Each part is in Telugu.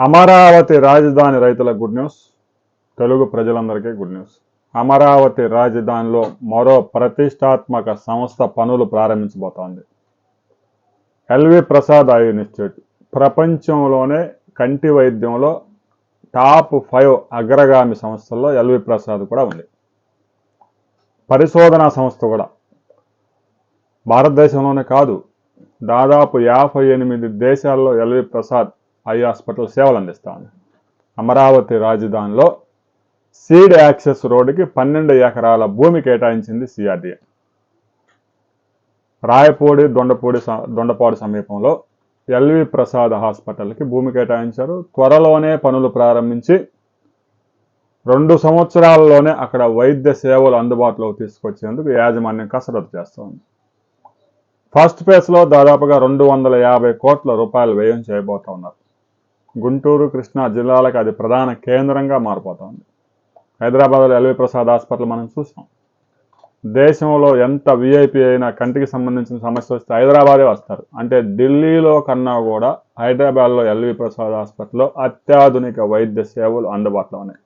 అమరావతి రాజధాని రైతుల గుడ్ న్యూస్ తెలుగు ప్రజలందరికీ గుడ్ న్యూస్. అమరావతి రాజధానిలో మరో ప్రతిష్టాత్మక సంస్థ పనులు ప్రారంభించబోతోంది. L V Prasad eye institute. ప్రపంచంలోనే కంటి వైద్యంలో టాప్ ఫైవ్ అగ్రగామి సంస్థల్లో ఎల్వి ప్రసాద్ కూడా ఉంది. పరిశోధనా సంస్థ కూడా. భారతదేశంలోనే కాదు దాదాపు యాభై ఎనిమిది దేశాల్లో ఎల్వి ప్రసాద్ ఐ హాస్పిటల్ సేవలు అందిస్తాను అమరావతి రాజధానిలో సీడ్ యాక్సెస్ రోడ్డుకి పన్నెండు ఎకరాల భూమి కేటాయించింది సిఆర్డీఏ. రాయపూడి దొండపూడి దొండపాడు సమీపంలో ఎల్వి ప్రసాద్ హాస్పిటల్కి భూమి కేటాయించారు. త్వరలోనే పనులు ప్రారంభించి రెండు సంవత్సరాల్లోనే అక్కడ వైద్య సేవలు అందుబాటులోకి తీసుకొచ్చేందుకు యాజమాన్యం కసరత్తు చేస్తోంది ఫస్ట్ ఫేజ్లో దాదాపుగా రెండు వందల యాభై కోట్ల రూపాయలు వ్యయం చేయబోతా ఉన్నారు. గుంటూరు కృష్ణా జిల్లాలకు అది ప్రధాన కేంద్రంగా మారిపోతోంది. హైదరాబాద్లో ఎల్వి ప్రసాద్ హాస్పిటల్ మనం చూసాం. దేశంలో ఎంత విఐపి అయినా కంటికి సంబంధించిన సమస్య వస్తే హైదరాబాదే వస్తారు. అంటే ఢిల్లీలో కన్నా కూడా హైదరాబాద్లో ఎల్వి ప్రసాద్ హాస్పిటల్లో అత్యాధునిక వైద్య సేవలు అందుబాటులో ఉన్నాయి.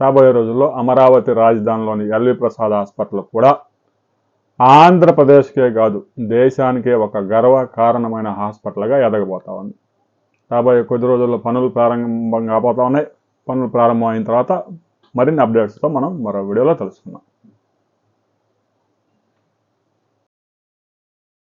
రాబోయే రోజుల్లో అమరావతి రాజధానిలోని ఎల్వి ప్రసాద్ హాస్పిటల్ కూడా ఆంధ్రప్రదేశ్కే కాదు దేశానికే ఒక గర్వ కారణమైన హాస్పిటల్గా ఎదగబోతా ఉంది. రాబోయే కొద్ది రోజుల్లో పనులు ప్రారంభం కాబోతా ఉన్నాయి. పనులు ప్రారంభం అయిన తర్వాత మరిన్ని అప్డేట్స్తో మనం మరో వీడియోలో తెలుసుకుందాం